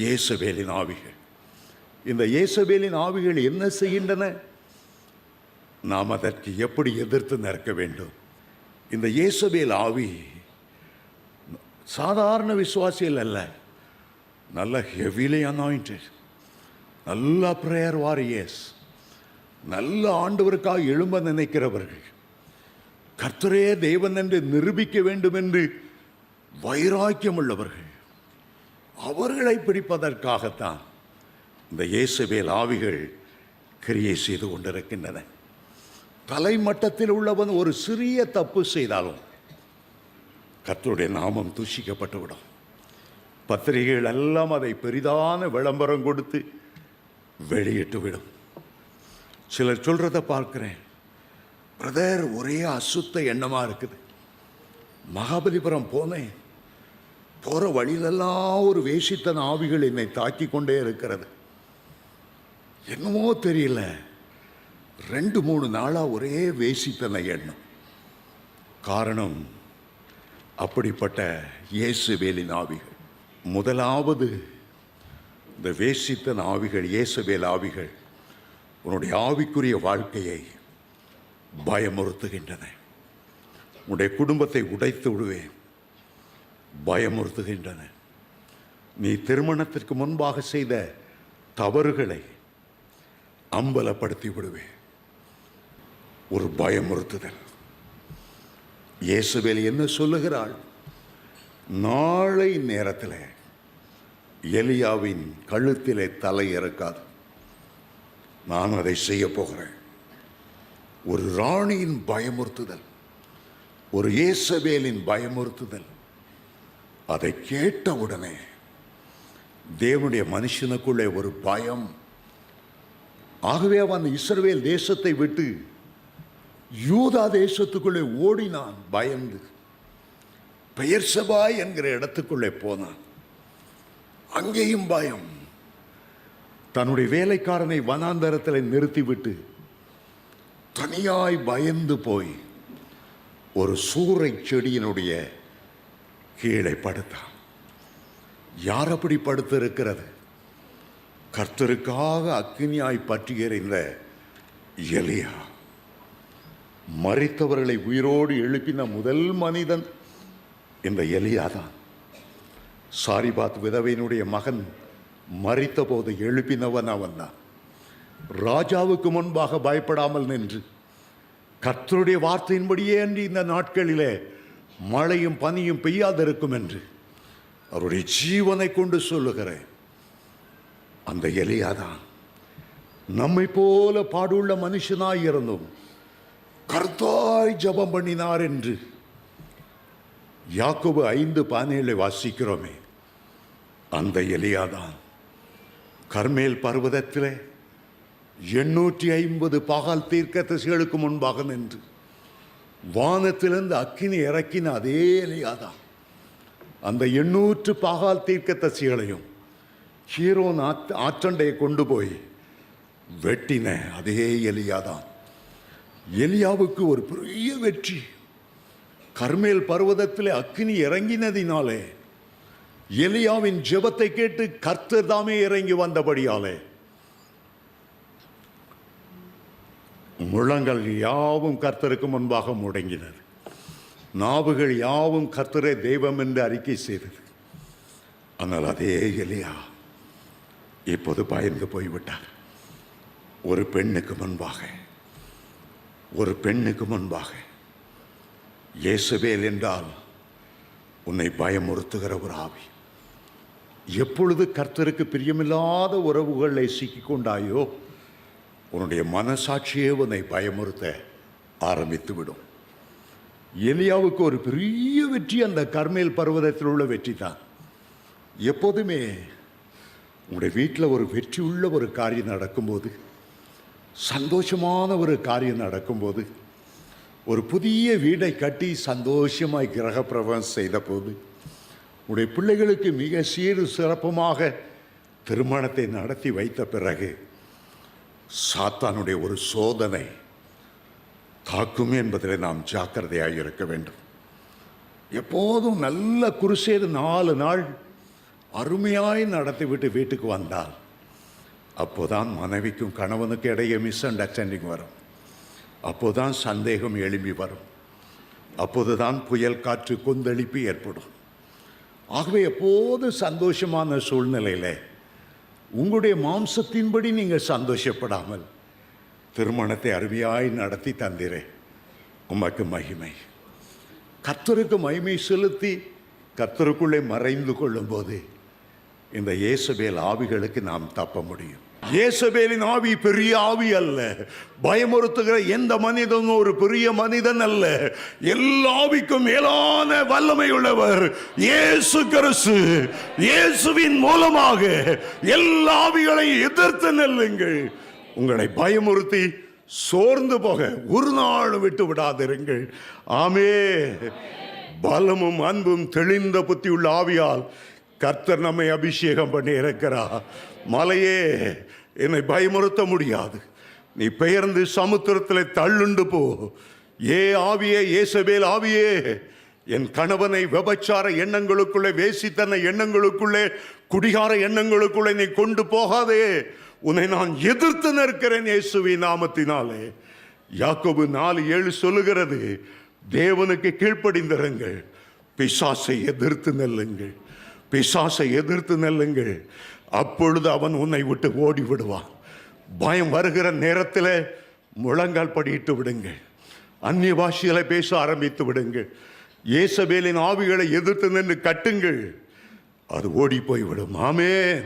இயேசுவேலின் ஆவிகள். இந்த இயேசுவேலின் ஆவிகள் என்ன செய்கின்றன? நாம் அதற்கு எப்படி எதிர்த்து நிற்க வேண்டும்? இந்த இயேசுவேல் ஆவி சாதாரண விசுவாசிகள் அல்ல. நல்ல ஹெவிலி அனாயிண்டட் நல்ல ப்ரேயர் வாரியர்ஸ் நல்ல ஆண்டவருக்காக எழும்ப நினைக்கிறவர்கள். கர்த்தரே தேவன் என்று நிரூபிக்க வேண்டும் என்று வைராக்கியம் உள்ளவர்கள். அவர்களை பிடிப்பதற்காகத்தான் இந்த இயேசுவேல் ஆவிகள் கிரியை செய்து கொண்டிருக்கின்றன. தலைமட்டத்தில் உள்ளவன் ஒரு சிறிய தப்பு செய்தாலும் கர்த்தருடைய நாமம் தூஷிக்கப்பட்டுவிடும் பத்திரிகைகள் எல்லாம் அதை பெரிதான விளம்பரம் கொடுத்து வெளியிட்டு விடும். சிலர் சொல்கிறத பார்க்கிறேன். பிரதர் ஒரே அசுத்த எண்ணமாக இருக்குது. மகாபலிபுரம் போனேன். போற வழியிலெல்லாம் ஒரு வேஷித்தன ஆவிகள் என்னை தாக்கி கொண்டே இருக்கிறது. என்னமோ தெரியல. ரெண்டு மூணு நாளாக ஒரே வேசித்தன எண்ணம். காரணம் அப்படிப்பட்ட இயேசுவேலின் ஆவிகள். முதலாவது இந்த வேசித்தன் ஆவிகள் இயேசுவேல் ஆவிகள் உன்னுடைய ஆவிக்குரிய வாழ்க்கையை பயமுறுத்துகின்றன. உன்னுடைய குடும்பத்தை உடைத்து விடுவேன். பயமுறுத்துகின்றன. நீ திருமணத்திற்கு முன்பாக செய்த தவறுகளை அம்பலப்படுத்தி விடுவேன் ஒரு பயமுறுத்துதல். இயேசுவேல் என்ன சொல்லுகிறாள்? நாளை நேரத்தில் எலியாவின் கழுத்திலே தலை இறக்காது. நான் அதை செய்ய போகிறேன். ஒரு ராணியின் பயமுறுத்துதல் ஒரு இயேசுவேலின் பயமுறுத்துதல். அதை கேட்டவுடனே தேவனுடைய மனுஷனுக்குள்ளே ஒரு பயம். ஆகவே அவன் இஸ்ரவேல் தேசத்தை விட்டு யூதா தேசத்துக்குள்ளே ஓடினான் பயந்து. பெயர் பெயர்சபா என்கிற இடத்துக்குள்ளே போனான். அங்கேயும் பயம். தன்னுடைய வேலைக்காரனை வனாந்தரத்தில் நிறுத்திவிட்டு தனியாய் பயந்து போய் ஒரு சூறை செடியினுடைய கீழே படுத்தான் யார் அப்படி படுத்திருக்கிறது? கர்த்தருக்காக அக்கினியாய் பற்றி எறிந்த எலியா. மறித்தவர்களை உயிரோடு எழுப்பின முதல் மனிதன் இந்த எலியா தான். சாரிபாத் விதவையினுடைய மகன் மறித்த போது எழுப்பினவன் அவன் தான். ராஜாவுக்கு முன்பாக பயப்படாமல் நின்று கர்த்தருடைய வார்த்தையின்படியே அன்றி இந்த நாட்களிலே மழையும் பனியும் பெய்யாதிருக்கும் என்று அவருடைய ஜீவனை கொண்டு சொல்லுகிறேன். அந்த எலியாதான் நம்மை போல பாடுள்ள மனுஷனாய் இருந்தும் கர்த்தாய் ஜெபம் பண்ணினார் என்று யாக்கோபு ஐந்து பானைகளை வாசிக்கிறோமே. அந்த எலியாதான் கர்மேல் பர்வதத்திலே எண்ணூற்றி ஐம்பது பகால் தீர்க்க திசைகளுக்கு முன்பாக நின்று வானத்திலிருந்து அக்கினி இறக்கின அதே எலியாதான் அந்த எண்ணூற்று பாகால் தீர்க்க தசிகளையும் ஹீரோன் ஆத் ஆற்றண்டையை கொண்டு போய் வெட்டின அதே எலியாதான். எலியாவுக்கு ஒரு பெரிய வெற்றி. கர்மேல் பருவதத்தில் அக்கினி இறங்கினதினாலே எலியாவின் ஜெபத்தை கேட்டு கர்த்தர் தாமே இறங்கி வந்தபடியாலே முழங்கள் யாவும் கர்த்தருக்கு முன்பாக முடங்கினது நாவுகள் யாவும் கர்த்தரே தெய்வம் என்று அறிக்கை செய்தது. ஆனால் அதே எலியா இப்போது பயந்து போய்விட்டார். ஒரு பெண்ணுக்கு முன்பாக ஒரு பெண்ணுக்கு முன்பாக. இயேசுவேல் என்றால் உன்னை பயமுறுத்துகிற ஒரு ஆவி. எப்பொழுது கர்த்தருக்கு பிரியமில்லாத உறவுகளை சிக்கிக்கொண்டாயோ கொண்டாயோ உன்னுடைய மனசாட்சியே உன்னை பயமுறுத்த ஆரம்பித்து விடும் எலியாவுக்கு ஒரு பெரிய வெற்றி அந்த கர்மேல் பர்வதத்தில் உள்ள வெற்றி தான் எப்போதுமே உங்களுடைய வீட்டில் ஒரு வெற்றி உள்ள ஒரு காரியம் நடக்கும்போது சந்தோஷமான ஒரு காரியம் நடக்கும்போது ஒரு புதிய வீடை கட்டி சந்தோஷமாய் கிரகப்பிரவம் செய்த போது உடைய பிள்ளைகளுக்கு மிக சீரு சிறப்புமாக திருமணத்தை நடத்தி வைத்த பிறகு சாத்தானுடைய ஒரு சோதனை தாக்கும் என்பதில் நாம் ஜாக்கிரதையாக இருக்க வேண்டும். எப்போதும் நல்ல குருசேது நாலு நாள் அருமையாய் நடத்திவிட்டு வீட்டுக்கு வந்தால் அப்போதான் மனைவிக்கும் கணவனுக்கு இடையே மிஸ் அண்டர்ஸ்டாண்டிங் வரும். அப்போதான் சந்தேகம் எழும்பி வரும். அப்போதுதான் புயல் காற்று கொந்தளிப்பு ஏற்படும். ஆகவே எப்போது சந்தோஷமான சூழ்நிலையில் உங்களுடைய மாம்சத்தின்படி நீங்கள் சந்தோஷப்படாமல் திருமணத்தை அருமையாய் நடத்தி தந்திரே. உமக்கு மகிமை. கத்தருக்கு மகிமை செலுத்தி கத்தருக்குள்ளே மறைந்து கொள்ளும்போது இந்த இயேசுபேல் ஆவிகளுக்கு நாம் தப்ப முடியும். இயேசுபேலின் ஆவி பெரிய ஆவி அல்ல. பயமுறுத்துகிற எந்த மனிதனும் ஒரு பெரிய மனிதன் அல்ல. எல்லா ஆவிக்கும் மேலான வல்லமை உள்ளவர் இயேசு கரசு இயேசுவின் மூலமாக எல்லா ஆவிகளையும் எதிர்த்து நெல்லுங்கள். உங்களை பயமுறுத்தி சோர்ந்து போக ஒரு நாள் விட்டு விடாதிருங்கள். ஆமே பலமும் அன்பும் தெளிந்த புத்தியுள்ள ஆவியால் கர்த்தர் நம்மை அபிஷேகம் பண்ணி இருக்கிறா மலையே என்னை பயமுறுத்த முடியாது. நீ பெயர்ந்து சமுத்திரத்தில் தள்ளுண்டு போ. ஏ ஆவியே ஏசபேல் ஆவியே என் கணவனை விபச்சார எண்ணங்களுக்குள்ளே வேசித்தன எண்ணங்களுக்குள்ளே குடிகார எண்ணங்களுக்குள்ளே நீ கொண்டு போகாதே. உன்னை நான் எதிர்த்து நிற்கிறேன் இயேசுவி நாமத்தினாலே. யாக்கோபு நாலு ஏழு சொல்லுகிறது தேவனுக்கு கீழ்ப்படிந்திருங்கள் பிசாசை எதிர்த்து நெல்லுங்கள். பிசாசை எதிர்த்து நெல்லுங்கள். அப்பொழுது அவன் உன்னை விட்டு ஓடி விடுவான் பயம் வருகிற நேரத்தில் முழங்கால் படியிட்டு விடுங்கள். அந்நிய பாஷையில் பேச ஆரம்பித்து விடுங்கள். இயேசபேலின் ஆவிகளை எதிர்த்து நின்று கட்டுங்கள். அது ஓடி போய்விடும் ஆமே